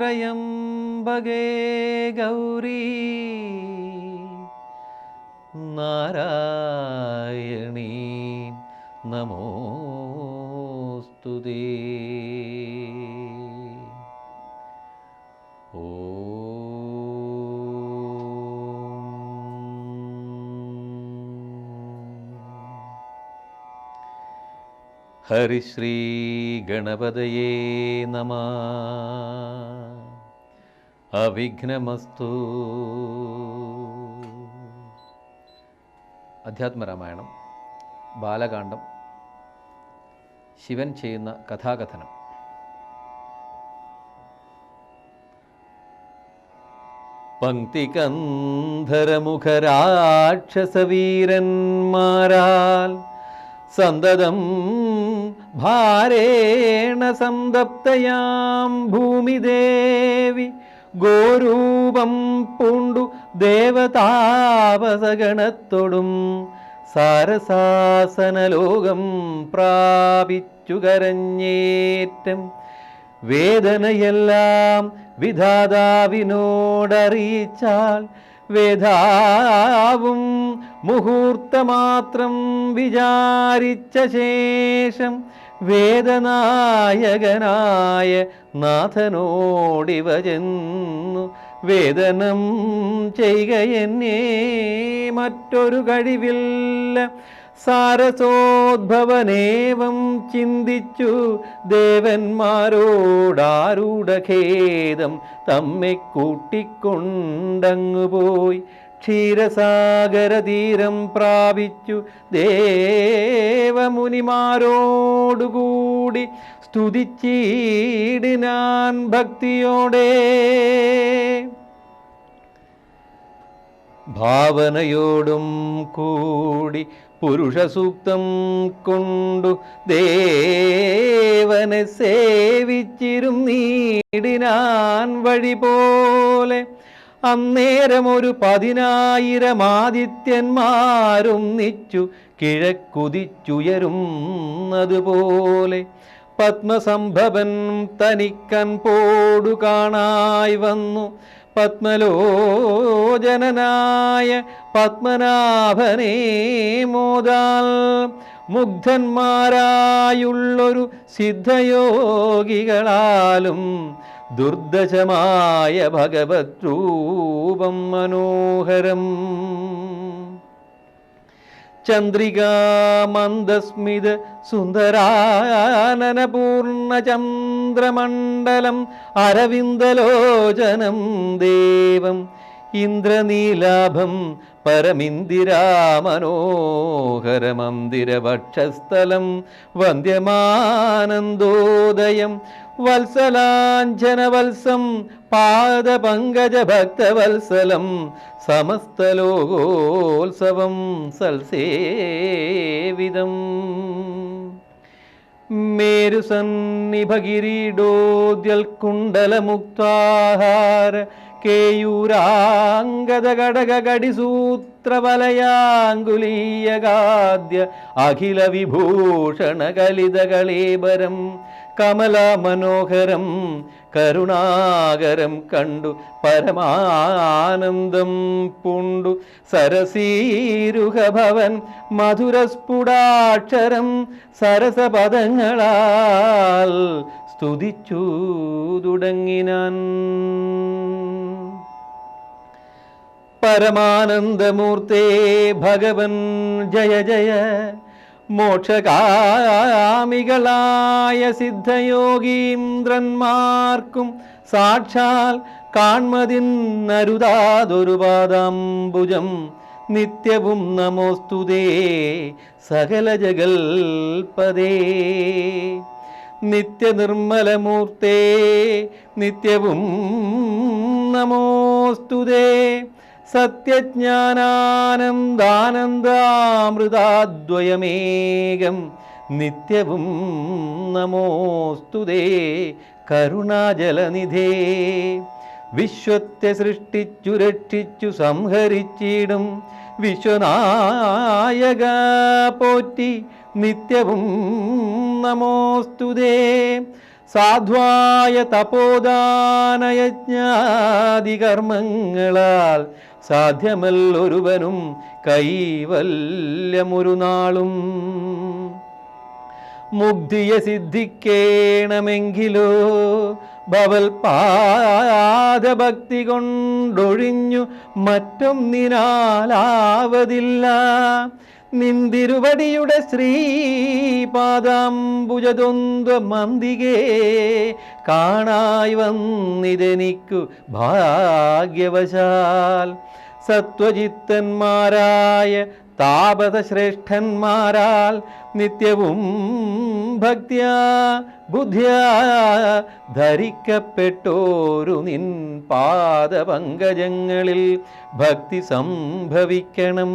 ತ್ರಯಂ ಗೌರಿ ನಾರಾಯಣಿ ನಮೋಸ್ತು ಓ ಹರಿಶ್ರೀ ಗಣಪದಯೇ ನಮಃ അവിഘ്നമസ്തു. അധ്യാത്മരാമായണം ബാലകാന്ഡം ശിവൻ ചെയ്യുന്ന കഥാകഥനം. പങ്ക്തികന്ധരമുഖരാക്ഷസവീരന്മാരാൽ സന്തതം ഭാരേണ സന്തപ്തയാം ഭൂമിദേവി ഗോരൂപം പൂണ്ടു ദേവതാപസഗണത്തോടും സാരസാസനലോകം പ്രാപിച്ചു കരഞ്ഞേറ്റം. വേദനയെല്ലാം വിധാതാവിനോടറിയിച്ചാൽ വേദാവും മുഹൂർത്തമാത്രം വിചാരിച്ച ശേഷം വേദനായകനായ നാഥനോടിവ ചെന്നു വേദനം എന്നെ മറ്റൊരു കഴിവില്ല. സാരസോദ്ഭവനേവം ചിന്തിച്ചു ദേവന്മാരോടാരൂഢഖേദം തമ്മെ കൂട്ടിക്കൊണ്ടങ്ങു പോയി ക്ഷീരസാഗരതീരം പ്രാപിച്ചു. ദേവമുനിമാരോടുകൂടി സ്തുതിച്ചീടിനാൻ ഭക്തിയോടെ. ഭാവനയോടും കൂടി പുരുഷസൂക്തം കൊണ്ടു ദേവനെ സേവിച്ചിരും. നീടിനാൻ വഴി പോലെ അന്നേരം ഒരു പതിനായിരം ആദിത്യന്മാരും നിച്ചു കിഴക്കുതിച്ചുയരുന്നതുപോലെ. പത്മസംഭവൻ തനിക്കൻ പോടു കാണായി വന്നു. പത്മലോചനനായ പത്മനാഭനേ മോദാൽ മുഗ്ധന്മാരായുള്ളൊരു സിദ്ധയോഗികളാലും ദുർദശമായ ഭഗവത് രൂപം മനോഹരം. ചന്ദ്രികാമന്ദസ്മിത സുന്ദരാനനപൂർണ ചന്ദ്രമണ്ഡലം അരവിന്ദലോചനം ദേവം ഇന്ദ്രനീലാഭം പരമിന്ദിരാമനോഹരമന്ദിരവക്ഷസ്ഥലം വന്ദ്യമാനന്ദോദയം വത്സലാഞ്ജനവത്സം പാദപങ്കജഭക്തവത്സലം സമസ്തലോകോത്സവം സൽസേവിതം. മേരുസന്നിഭകിരീടോദ്യൽക്കുണ്ടലമുക്താഹാര കേയൂരാംഗദഘടകടിസൂത്രവലയാങ്കുലീയഗാദ്യ അഖില വിഭൂഷണ കലിതകളേബരം കമല മനോഹരം കരുണാകരം കണ്ടു പരമാനന്ദം പുണ്ടു സരസീരുഹഭവൻ മധുരസ്ഫുടാക്ഷരം സരസപദങ്ങളാൽ സ്തുതിച്ചു തുടങ്ങിനാൻ. പരമാനന്ദമൂർത്തേ ഭഗവൻ ജയ ജയ മോക്ഷകാമികളായ സിദ്ധയോഗീന്ദ്രന്മാർക്കും സാക്ഷാൽ കാൺമതിന്നരുതാതൊരു പാദാംബുജം നിത്യവും നമോസ്തുതേ സകല ജഗൽപദേ നിത്യനിർമ്മലമൂർത്തേ നിത്യവും നമോസ്തുതേ. സത്യജ്ഞാനാനന്ദാനന്ദാമൃതാദ്വയമേകം നിത്യവും നമോസ്തുതേ കരുണാജലനിധേ. വിശ്വത്തെ സൃഷ്ടിച്ചു രക്ഷിച്ചു സംഹരിച്ചിടും. വിശ്വനായക പോറ്റി നിത്യവും നമോസ്തുതേ. സാധ്വായ തപോദാനയജ്ഞാദികർമ്മങ്ങളാൽ സാധ്യമല്ലൊരുവനും കൈവല്യമൊരു നാളും. മുഗ്ധിയെ സിദ്ധിക്കേണമെങ്കിലോ ഭവൽ പാദഭക്തി കൊണ്ടൊഴിഞ്ഞു മറ്റൊന്നിനാലാവതില്ല. നിന്തിരുവടിയുടെ ശ്രീപാദാംബുജദ്വന്ദ്വ മന്തികേ കാണായി വന്നിതെനിക്കു ഭാഗ്യവശാൽ. സത്വജിത്തന്മാരായ താപതശ്രേഷ്ഠന്മാരാൽ നിത്യവും ഭക്തിയാ ബുദ്ധിയാ ധരിക്കപ്പെട്ടോരു നിൻ പാദപങ്കജങ്ങളിൽ ഭക്തി സംഭവിക്കണം.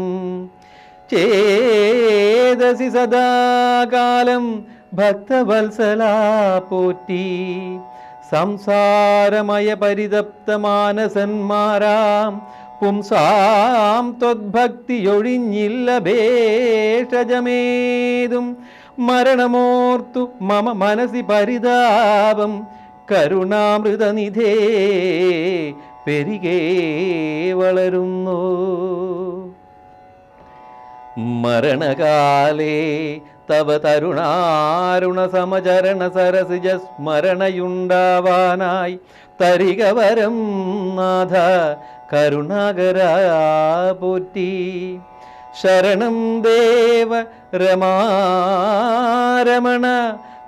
ചേതസി സദാകാലം ഭക്തവത്സലാ പോറ്റി സംസാരമയ പരിതപ്ത മാനസന്മാരാം പുംസാം ത്വദ്ഭക്തിയൊഴിഞ്ഞില്ല ഭേഷജമേതും. മരണമോർത്തു മമ മനസി പരിതാപം കരുണാമൃതനിധേ പെരികേ വളരുന്നു. മരണകാലേ തവ തരുണാരുണ സമചരണ സരസിജ സ്മരണയുണ്ടാവാനായി തരിക വരം നാഥ കരുണാകര പോറ്റി ശരണം ദേവ രമാരമണ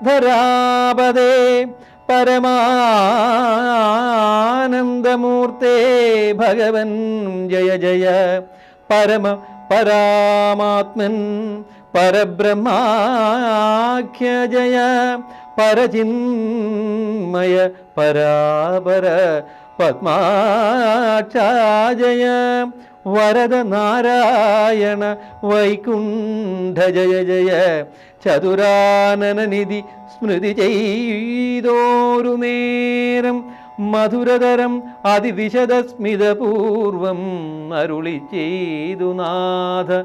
ധരാപദേ പരമാനന്ദമൂർത്തേ ഭഗവൻ ജയ ജയ പരമ പരാമാത്മൻ പരബ്രഹ്മാഖ്യ ജയ പരചിന്മയ പരാപര പത്മാക്ഷാജയ വരദ നാരായണ വൈകുണ്ഠ ജയ ജയ ചതുരാനന നിധി സ്മൃതി ചെയ്തോരു നേരം മധുരതരം അതിവിശദസ്മിതപൂർവം അരുളി ചെയ്തു നാഥ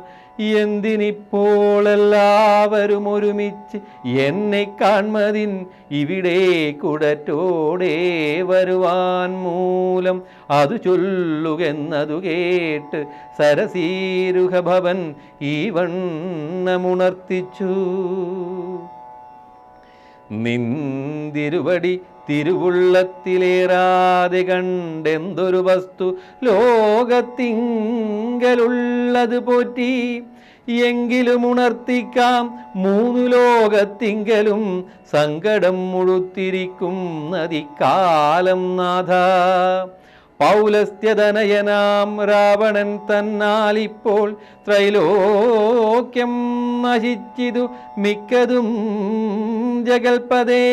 എന്തിനിപ്പോൾ എല്ലാവരും ഒരുമിച്ച് എന്നെ കാൺമതിൻ ഇവിടെ കുടറ്റോടെ വരുവാൻ മൂലം അതു ചൊല്ലുകെന്നതു കേട്ട് സരസീരുഹ ഭവൻ ഈ വണ്ണമുണർത്തിച്ചു. നിന്തിരുവടി തിരുവുള്ളത്തിലേറാതെ കണ്ടെന്തൊരു വസ്തു ലോകത്തിങ്കലുള്ളത് പോറ്റി എങ്കിലും ഉണർത്തിക്കാം മൂന്നു ലോകത്തിങ്കലും സങ്കടം മുഴുത്തിരിക്കും നദിക്കാലം നാഥ. പൗലസ്ത്യതനയനാം രാവണൻ തന്നാലിപ്പോൾ ത്രൈലോക്യം നശിച്ചിതു മിക്കതും ജഗൽപദേ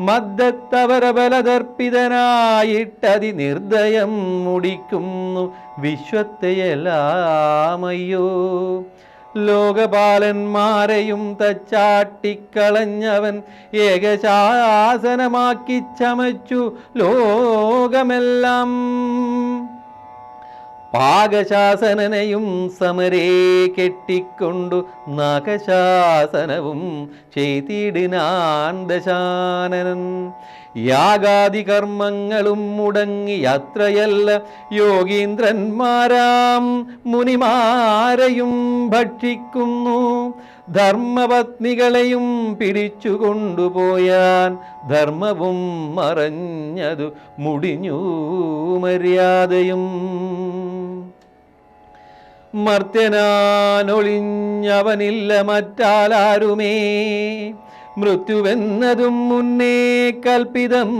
മദ്ദത്തവരബലതർപ്പിതനായിട്ടതി നിർദ്ദയം മുടിക്കുന്നു വിശ്വത്തെയെല്ലാമയ്യോ. ലോകപാലന്മാരെയും തച്ചാട്ടിക്കളഞ്ഞവൻ ഏകശാസനമാക്കി ചമച്ചു ലോകമെല്ലാം. പാകശാസനനെയും സമരേ കെട്ടിക്കൊണ്ടു നാഗശാസനവും ചെയ്തിടിനാൻ ദശാനനൻ. യാഗാദി കർമ്മങ്ങളും മുടങ്ങി യാത്രയല്ല യോഗീന്ദ്രന്മാരാം. മുനിമാരെയും ഭക്ഷിക്കുന്നു. ധർമ്മപത്നികളെയും പിടിച്ചുകൊണ്ടുപോയാൻ ധർമ്മവും മറഞ്ഞതു മുടിഞ്ഞു മര്യാദയും. മർത്യനാനൊളിഞ്ഞവനില്ല മറ്റാലാരുമേ. മൃത്യുവെന്നതും മുന്നേ കൽപ്പിതം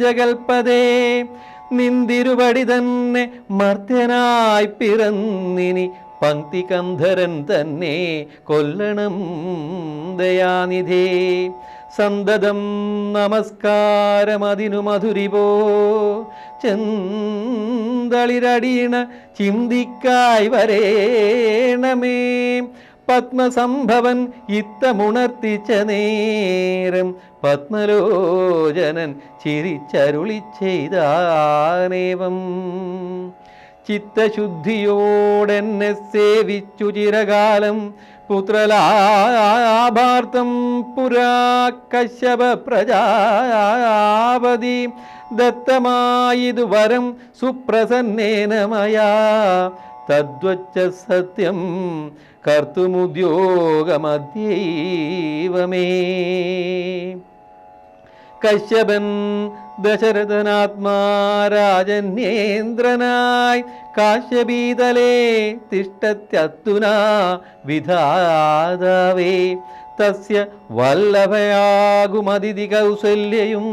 ജഗൽപദേ നിന്തിരുപടി തന്നെ മർത്യനായി പിറന്നിനി പങ്ക്തി കന്ധരൻ തന്നെ കൊല്ലണം ദയാനിധേ. സന്തതം നമസ്കാരമതിനു മധുരിപോ ചെന്തളിരടീണ ചിന്തിക്കായി വരേണമേ. പത്മസംഭവൻ ഇത്തമുണർത്തിച്ച നേരം പത്മലോചനൻ ചിരിച്ചരുളി ചെയ്താനേവം. ചിത്തശുദ്ധിയോടെന്നെ സേവിച്ചു ചിരകാലം പുത്രലാഭാർത്ഥം പുരാ കശ്യപ പ്രജാപതി. ദത്തമായിതു വരം സുപ്രസന്നേനമയാ. തദ്വച്ച സത്യം കർത്തുമുദ്യോഗമദ്യൈവമേ കശ്യപൻ ദശരഥനാത്മാരാജന്യേന്ദ്രനായി കാശ്യപീതലേ തിഷ്ടത്യത്തുന വിധാതാവേ. തസ്യ വല്ലഭയാകുമതിഥി കൗസല്യയും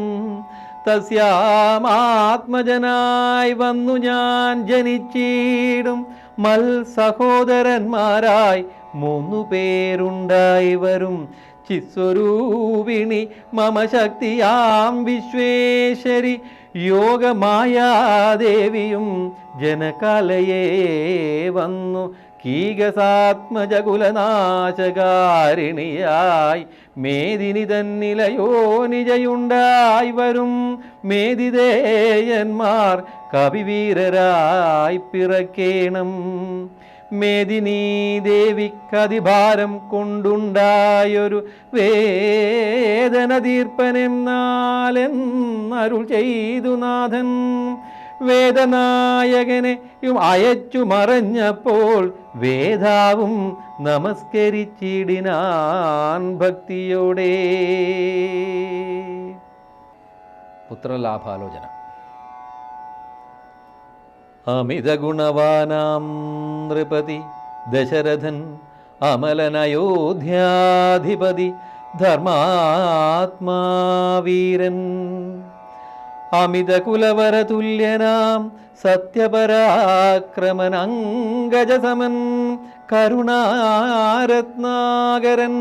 തസ്യാമാത്മജനായി വന്നു ഞാൻ ജനിച്ചിടും. മൽ സഹോദരന്മാരായി മൂന്നു പേരുണ്ടായി വരും. ചിസ്വരൂപിണി മമ ശക്തിയാം വിശ്വേശ്വരി യോഗമായാദേവിയും ജനകലയേ വന്നു. കീകസാത്മജകുലനാശകാരിണിയായി മേദിനി തന്നിലയോ നിജയുണ്ടായി വരും. മേദിതേയന്മാർ കവിവീരരായി പിറക്കേണം. മേദിനീ ദേവിക്കതിഭാരം കൊണ്ടുണ്ടായൊരു വേദന തീർപ്പനെന്നാലെന്നരുൾ ചെയ്തു നാഥൻ. വേദനായകനെ അയച്ചു മറഞ്ഞപ്പോൾ വേദാവും നമസ്കരിച്ചിടിനാൻ ഭക്തിയോടെ. പുത്രലാഭാലോചന. അമിത ഗുണവാനാം നൃപതി ദശരഥൻ അമലനയോധ്യാധിപതി ധർമാത്മാവീരൻ. അമിതകുലവരതുല്യനാം സത്യപരാക്രമനങ്കജസമൻ കരുണാരത്നാകരൻ.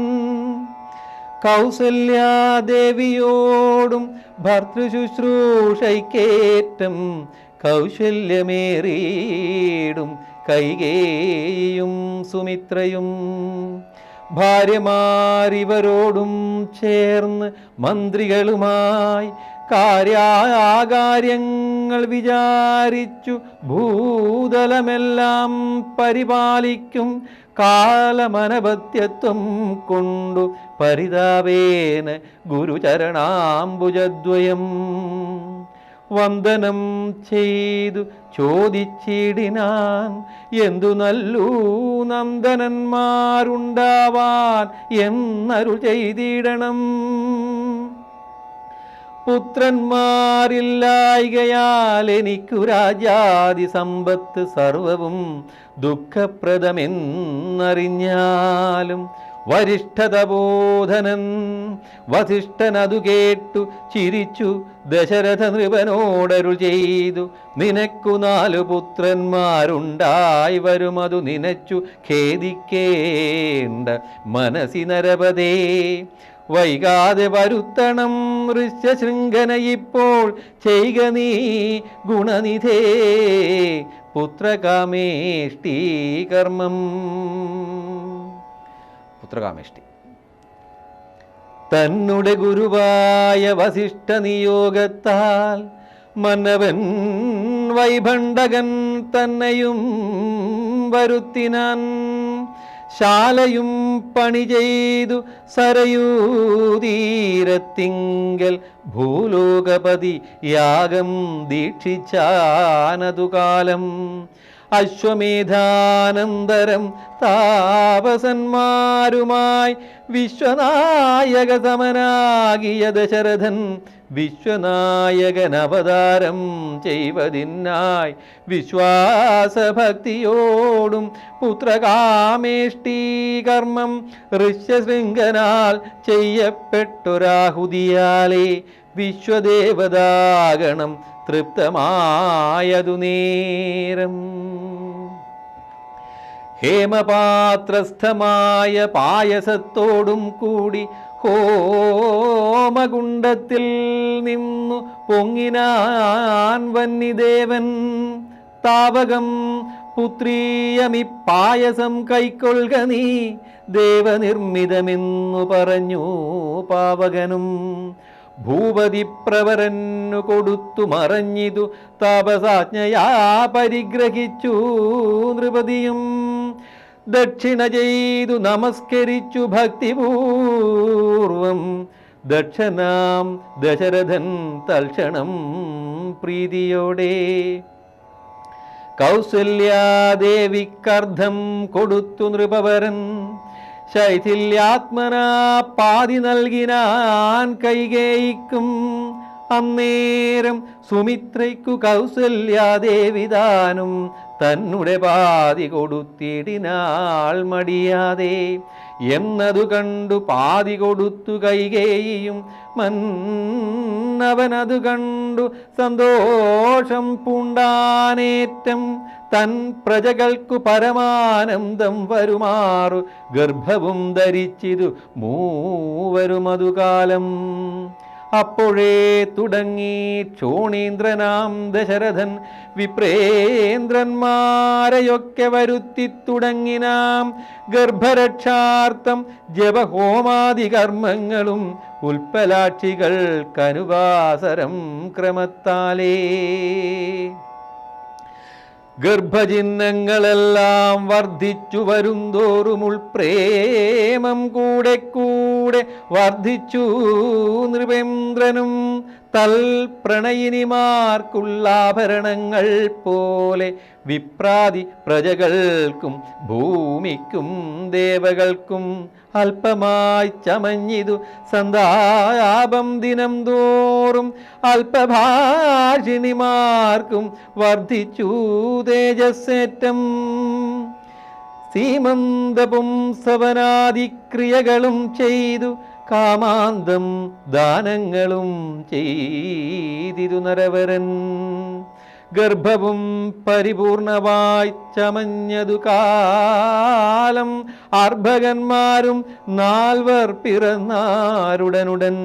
കൗസല്യാദേവിയോടും ഭർത്തൃശുശ്രൂഷയ്ക്കേറ്റം കൗശല്യമേറിയിടും കൈകേയും സുമിത്രയും. ഭാര്യമാരിവരോടും ചേർന്ന് മന്ത്രികളുമായി കാര്യാകാര്യങ്ങൾ വിചാരിച്ചു ഭൂതലമെല്ലാം പരിപാലിക്കും കാലമനപത്യത്വം കൊണ്ടു പരിതാപേന ഗുരുചരണാംബുജദ്വയം. വന്ദനം ചെയ്തു. ചോദിച്ചിടിനാൻ എന്തു നല്ലൂ നന്ദനന്മാരുണ്ടാവാൻ എന്നരുൾ ചെയ്തിടണം. പുത്രന്മാരില്ലായികയാൽ എനിക്കു രാജാതി സമ്പത്ത് സർവവും ദുഃഖപ്രദമെന്നറിഞ്ഞാലും വരിഷ്ഠതബോധനൻ വസിഷ്ഠനതു കേട്ടു ചിരിച്ചു ദശരഥ നൃപനോടരു ചെയ്തു. നിനക്കു നാലു പുത്രന്മാരുണ്ടായി വരുമതു നിനച്ചു ഖേദിക്കേണ്ട മനസ്സി നരപതേ വൈകാതെ വരുത്തണം ഋഷ്യശൃംഖന ഇപ്പോൾ. ചെയ്ക നീ ഗുണനിധേ. പുത്രകാമേഷ്ടി കർമ്മം. പുത്രകാമേഷ്ടി. തന്നുടെ ഗുരുവായ വസിഷ്ഠ നിയോഗത്താൽ മന്നവൻ വൈഭണ്ഡകൻ തന്നെയും വരുത്തിനാൻ ശാലയും പണി ചെയ്തു സരയൂതീരത്തിങ്കൽ ഭൂലോകപതി യാഗം ദീക്ഷിച്ചാനതു കാലം അശ്വമേധാനന്തരം താപസന്മാരുമായി വിശ്വനായക സമനാകിയ ദശരഥൻ വിശ്വനായകൻ അവതാരം ചെയ്വതിനായി വിശ്വാസഭക്തിയോടും പുത്രകാമേഷ്ടി കർമ്മം ഋഷ്യശൃംഖനാൽ ചെയ്യപ്പെട്ടൊരാഹുതിയാലേ വിശ്വദേവതാഗണം തൃപ്തമായതു നേരം. ഹേമപാത്രസ്ഥമായ പായസത്തോടും കൂടി ഹോമകുണ്ടത്തിൽ നിന്നു പൊങ്ങിനാൻ വന്നിദേവൻ. താവകം പുത്രീയമി പായസം കൈക്കൊള്ളുക നീ ദേവനിർമ്മിതമെന്നു പറഞ്ഞു പാവകനും. ഭൂപതി പ്രവരന്നു കൊടുത്തു മറഞ്ഞിതു താപസാജ്ഞയാ പരിഗ്രഹിച്ചു നൃപതിയും. ദക്ഷിണ ചെയ്തു നമസ്കരിച്ചു ഭക്തിപൂർവം. ദക്ഷനാം ദശരഥൻ തൽക്ഷണം പ്രീതിയോടെ. കൗസല്യാദേവിക്കർദ്ധം കൊടുത്തു നൃപവരൻ. ശൈഥില്യാത്മനാ പാതി നൽകിനാൻ കൈകേയിക്കും. അന്നേരം സുമിത്രയ്ക്കു കൗസല്യാദേവിതാനും തന്നുടെ പാതി കൊടുത്തിടിനാൾ മടിയാതെ. എന്നതു കണ്ടു പാതി കൊടുത്തു കൈകേയും മന്നവനതു കണ്ടു സന്തോഷം പൂണ്ടാനേറ്റം. തൻ പ്രജകൾക്കു പരമാനന്ദം വരുമാറു ഗർഭവും ധരിച്ചിതു മൂവരുമതുകാലം. അപ്പോഴേ തുടങ്ങി ക്ഷോണീന്ദ്രനാം ദശരഥൻ വിപ്രേന്ദ്രന്മാരെയൊക്കെ വരുത്തി തുടങ്ങിനാം ഗർഭരക്ഷാർത്ഥം ജപഹോമാദി കർമ്മങ്ങളും ഉൽപ്പലാക്ഷികൾക്കനുവാസരം ക്രമത്താലേ. ഗർഭചിഹ്നങ്ങളെല്ലാം വർദ്ധിച്ചു വരുന്തോറും ഉൾപ്രേമം കൂടെ കൂടെ വർദ്ധിച്ചു. നൃപേന്ദ്രനും തൽ പ്രണയിനിമാർക്കുള്ളാഭരണങ്ങൾ പോലെ വിപ്രാതി പ്രജകൾക്കും ഭൂമിക്കും ദേവകൾക്കും അല്പമായി ചമഞ്ഞിതു സന്താപം ദിനം തോറും അല്പഭാഷിണിമാർക്കും വർദ്ധിച്ചു തേജസ്സേറ്റം. സീമന്തപുംസവനാദിക്രിയകളും ചെയ്തു കാമാന്തം ദാനങ്ങളും ചെയ്തിരു നരവരൻ ഗർഭവും പരിപൂർണമായി ചമഞ്ഞതു കാലം അർഭകന്മാരും നാൽവർ പിറന്നാരുടനുടൻ.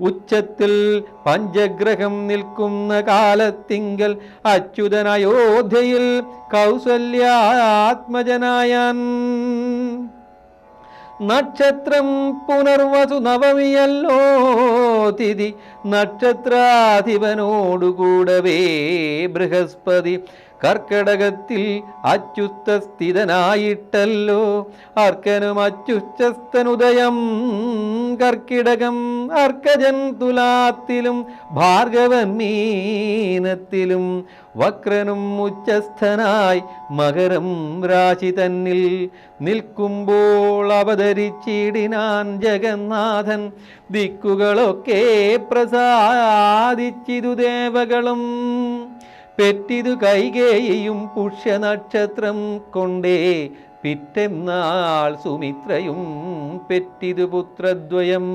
ഉച്ചത്തിൽ പഞ്ചഗ്രഹം നിൽക്കുന്ന കാലത്തിങ്കൽ അച്യുതൻ അയോധ്യയിൽ കൗസല്യാത്മജനായാൻ. നക്ഷത്രം പുനർവസു നവമിയല്ലോ തിഥി. നക്ഷത്രാധിപനോടുകൂടവേ ബൃഹസ്പതി. കർക്കടകത്തിൽ അച്യുത്ത സ്ഥിതനായിട്ടല്ലോ അർക്കനും അച്യുച്ചസ്തനുദയം കർക്കിടകം അർക്കജൻ തുലാത്തിലും ഭാർഗവൻ മീനത്തിലും. വക്രനും ഉച്ചസ്ഥനായി മകരം രാശി തന്നിൽ നിൽക്കുമ്പോൾ അവതരിച്ചിടിനാൻ ജഗന്നാഥൻ. ദിക്കുകളൊക്കെ പ്രസാദിച്ചിതു ദേവകളും. പെറ്റിതു കൈകേയും പുഷ്യനക്ഷത്രം കൊണ്ടേ. പിറ്റെന്നാൾ സുമിത്രയും പെറ്റിതു പുത്രദ്വയം.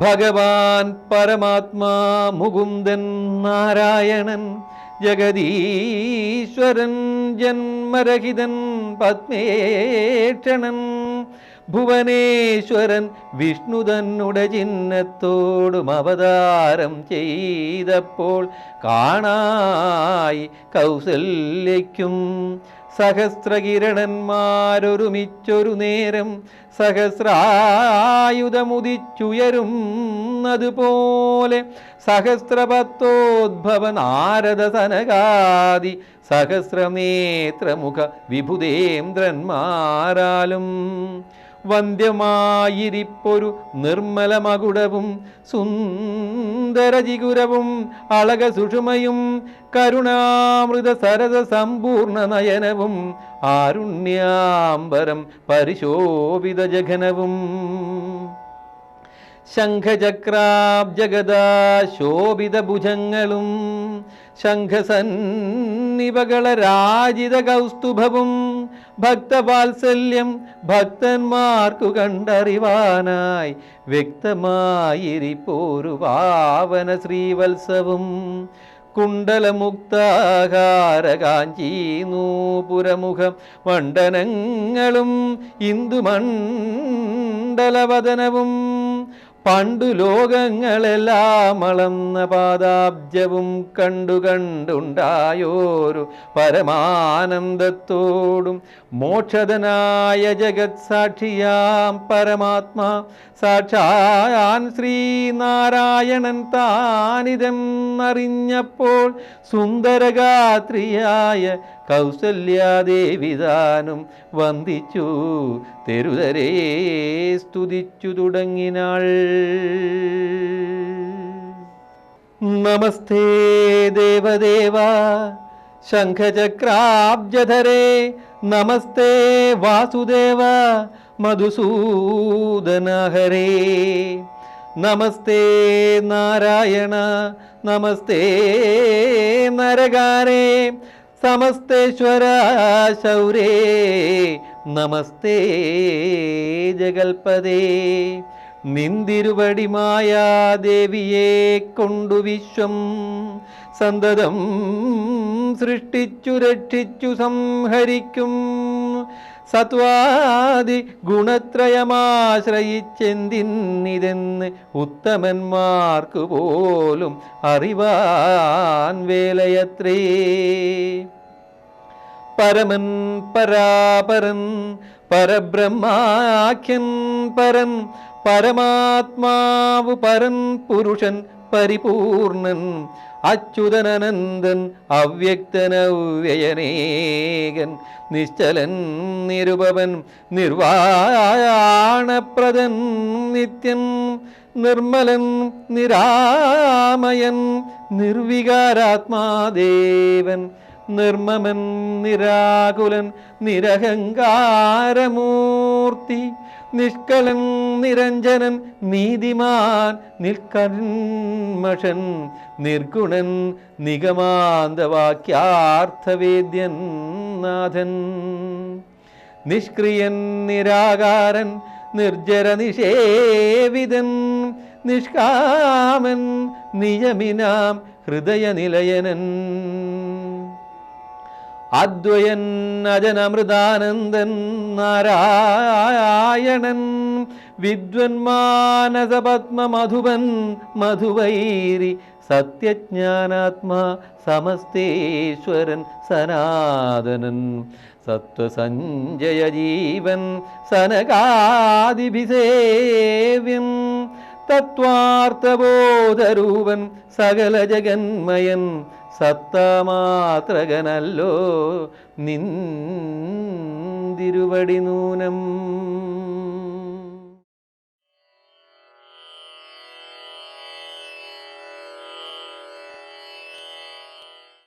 ഭഗവാൻ പരമാത്മാ മുകുന്ദൻ നാരായണൻ ജഗദീശ്വരൻ ജന്മരഹിതൻ പത്മേക്ഷണൻ ഭുവനേശ്വരൻ വിഷ്ണു തന്നുടെ ചിഹ്നത്തോടും അവതാരം ചെയ്തപ്പോൾ കാണായി കൗസല്യയ്ക്കും സഹസ്രകിരണന്മാരൊരുമിച്ചൊരു നേരം സഹസ്രായുധമുദിച്ചുയരും അതുപോലെ സഹസ്രപത്തോദ്ഭവ നാരദ സനകാദി സഹസ്രനേത്രമുഖ വിഭുദേന്ദ്രന്മാരാലും വന്ധ്യമായിരിപ്പൊരു നിർമ്മലമകുടവും സുന്ദരജിഗുരവും അളക സുഷുമയും കരുണാമൃത സരസ സമ്പൂർണ നയനവും ആരുണ്യാംബരം പരിശോഭിത ജഘനവും. ശംഖചക്രാബ്ജഗദാ ശോഭിത ഭുജങ്ങളും ശംഖസന്നിവകള രാജിത കൗസ്തുഭവും ഭക്തവാത്സല്യം ഭക്തന്മാർക്കു കണ്ടറിവാനായി വ്യക്തമായിരിപ്പോരു പാവന ശ്രീവത്സവും. കുണ്ടലമുക്താകാര കാഞ്ചീ നൂപുരമുഖം മണ്ഡനങ്ങളും ഇന്ദുമണ്ഡലവദനവും മണ്ഡലവദനവും പണ്ടു ലോകങ്ങളെല്ലാം അളന്ന പാദാബ്ജവും കണ്ടു കണ്ടുണ്ടായോരു പരമാനന്ദത്തോടും മോക്ഷതനായ ജഗത് സാക്ഷിയാം പരമാത്മാ. സാക്ഷാൻ ശ്രീനാരായണൻ താനിതെന്നറിഞ്ഞപ്പോൾ സുന്ദരഗാത്രിയായ കൗസല്യാദേവിതാനും വന്ദിച്ചു. തെരുതരേ സ്തുതിച്ചു തുടങ്ങിനാൾ. നമസ്തേ ദേവദേവ ശംഖചക്രാബ്ജധരേ. നമസ്തേ വാസുദേവ മധുസൂദനഹരേ. നമസ്തേ നാരായണ നമസ്തേ നരകാരേ. സമസ്തേശ്വര ശൗരേ നമസ്തേ ജഗൽപദേ നിന്തിരുപടി മായാദേവിയെ കൊണ്ടു വിശ്വം സന്തതം സൃഷ്ടിച്ചു രക്ഷിച്ചു സംഹരിക്കും. സത്വാദി ഗുണത്രയമാശ്രയിച്ചെന്തിന്നിതെന്ന് ഉത്തമന്മാർക്കു പോലും അറിവാൻ വേലയത്രേ. പരമൻ പരാപരൻ പരബ്രഹ്മാഖ്യൻ പരൻ പരമാത്മാവ് പരൻ പുരുഷൻ പരിപൂർണൻ അച്യുതനനന്ദൻ അവ്യക്തനവ്യയനേകൻ നിശ്ചലൻ നിരുപവൻ നിർവാണപ്രദൻ നിത്യൻ നിർമ്മലൻ നിരാമയൻ നിർവികാരാത്മാദേവൻ നിർമ്മമൻ നിരാകുലൻ നിരഹങ്കാരമൂർത്തി നിഷ്കളൻ നിരഞ്ജനൻ നീതിമാൻ നിൽക്കന്മഷൻ നിർഗുണൻ നിഗമാന്തവാക്യാർത്ഥവേദ്യൻ നാഥൻ. നിഷ്ക്രിയൻ നിരാകാരൻ നിർജര നിഷേവിതൻ. നിഷ്കാമൻ നിയമിനാം ഹൃദയനിലയനൻ. അദ്വയൻ അജനമൃതാനന്ദൻ നാരായണൻ. വിദ്വന്മാനസപത്മമധുവൻ മധുവൈരി സത്യജ്ഞാനാത്മാ സമസ്തേശ്വരൻ സനാതനൻ സത്വസഞ്ജയ ജീവൻ സനകാദിഭിസേവ്യൻ തത്വാർത്ഥബോധരൂപൻ സകല ജഗന്മയൻ സത്തമാത്രകനല്ലോ നിന്തിരുവടി നൂനം.